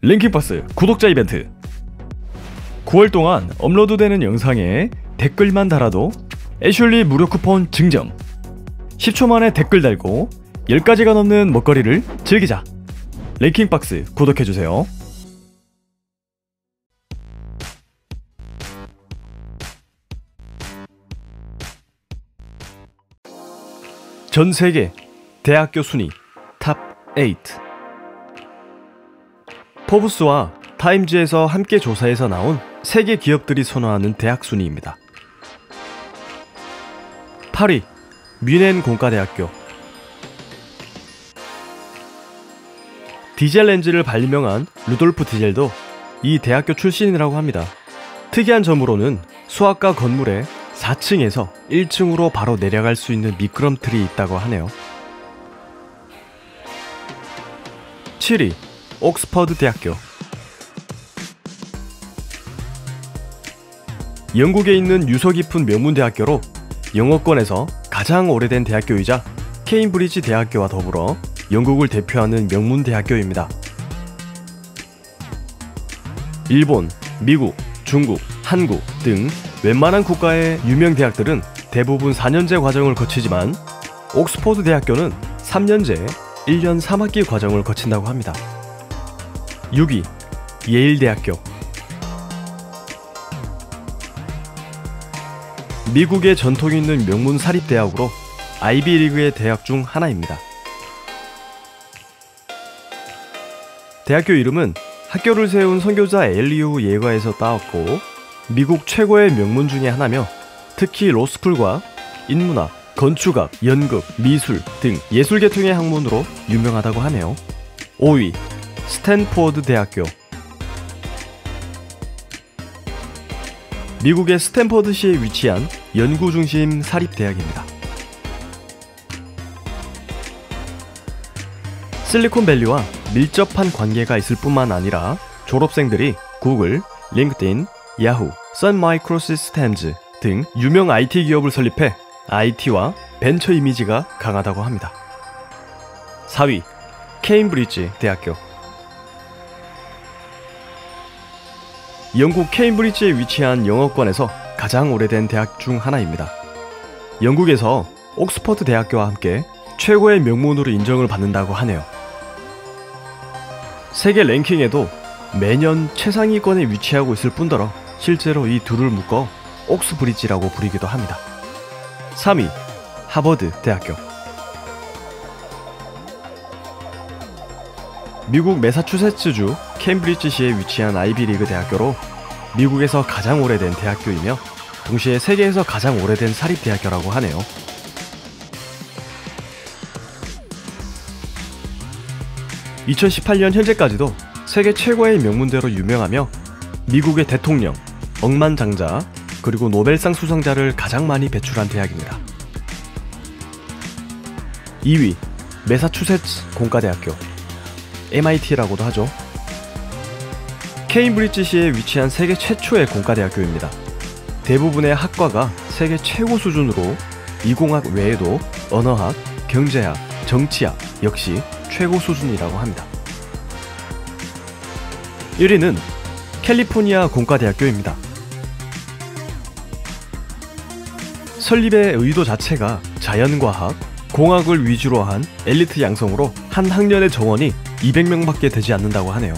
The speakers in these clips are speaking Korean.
랭킹박스 구독자 이벤트. 9월 동안 업로드되는 영상에 댓글만 달아도 애슐리 무료 쿠폰 증정. 10초 만에 댓글 달고 10가지가 넘는 먹거리를 즐기자. 랭킹박스 구독해주세요. 전 세계 대학교 순위 탑8 포브스와 타임즈에서 함께 조사해서 나온 세계 기업들이 선호하는 대학 순위입니다. 8위 뮌헨 공과대학교 디젤 렌즈를 발명한 루돌프 디젤도 이 대학교 출신이라고 합니다. 특이한 점으로는 수학과 건물에 4층에서 1층으로 바로 내려갈 수 있는 미끄럼틀이 있다고 하네요. 7위 옥스퍼드 대학교 영국에 있는 유서 깊은 명문 대학교로 영어권에서 가장 오래된 대학교이자 케임브리지 대학교와 더불어 영국을 대표하는 명문 대학교입니다. 일본, 미국, 중국, 한국 등 웬만한 국가의 유명 대학들은 대부분 4년제 과정을 거치지만 옥스퍼드 대학교는 3년제 1년 3학기 과정을 거친다고 합니다. 6위 예일대학교 미국의 전통 있는 명문 사립대학으로 아이비리그의 대학 중 하나입니다. 대학교 이름은 학교를 세운 선교자 엘리우 예가에서 따왔고 미국 최고의 명문 중의 하나며 특히 로스쿨과 인문학, 건축학, 연극, 미술 등 예술 계통의 학문으로 유명하다고 하네요. 5위 스탠포드 대학교 미국의 스탠퍼드시에 위치한 연구 중심 사립 대학입니다. 실리콘밸리와 밀접한 관계가 있을 뿐만 아니라 졸업생들이 구글, 링크드인, 야후, 선 마이크로시스템즈 등 유명 IT 기업을 설립해 IT와 벤처 이미지가 강하다고 합니다. 4위 케임브리지 대학교 영국 케임브리지에 위치한 영어권에서 가장 오래된 대학 중 하나입니다. 영국에서 옥스퍼드 대학교와 함께 최고의 명문으로 인정을 받는다고 하네요. 세계 랭킹에도 매년 최상위권에 위치하고 있을 뿐더러 실제로 이 둘을 묶어 옥스브리지라고 부르기도 합니다. 3위 하버드 대학교 미국 매사추세츠주 캠브리지시에 위치한 아이비리그 대학교로 미국에서 가장 오래된 대학교이며 동시에 세계에서 가장 오래된 사립대학교라고 하네요. (2018년) 현재까지도 세계 최고의 명문대로 유명하며 미국의 대통령, 억만장자, 그리고 노벨상 수상자를 가장 많이 배출한 대학입니다. 2위 매사추세츠 공과대학교 MIT라고도 하죠. 케임브리지시에 위치한 세계 최초의 공과대학교입니다. 대부분의 학과가 세계 최고 수준으로 이공학 외에도 언어학, 경제학, 정치학 역시 최고 수준이라고 합니다. 1위는 캘리포니아 공과대학교입니다. 설립의 의도 자체가 자연과학, 공학을 위주로 한 엘리트 양성으로 한 학년의 정원이 200명밖에 되지 않는다고 하네요.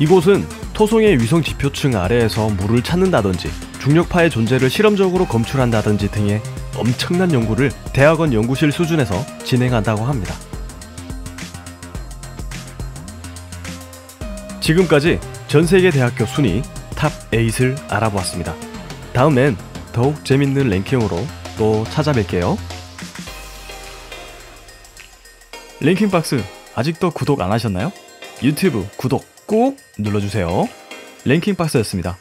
이곳은 토송의 위성 지표층 아래에서 물을 찾는다든지 중력파의 존재를 실험적으로 검출한다든지 등의 엄청난 연구를 대학원 연구실 수준에서 진행한다고 합니다. 지금까지 전 세계 대학교 순위 탑 8을 알아보았습니다. 다음엔 더욱 재밌는 랭킹으로 또 찾아뵐게요. 랭킹박스 아직도 구독 안 하셨나요? 유튜브 구독 꾹 눌러주세요. 랭킹 박스였습니다.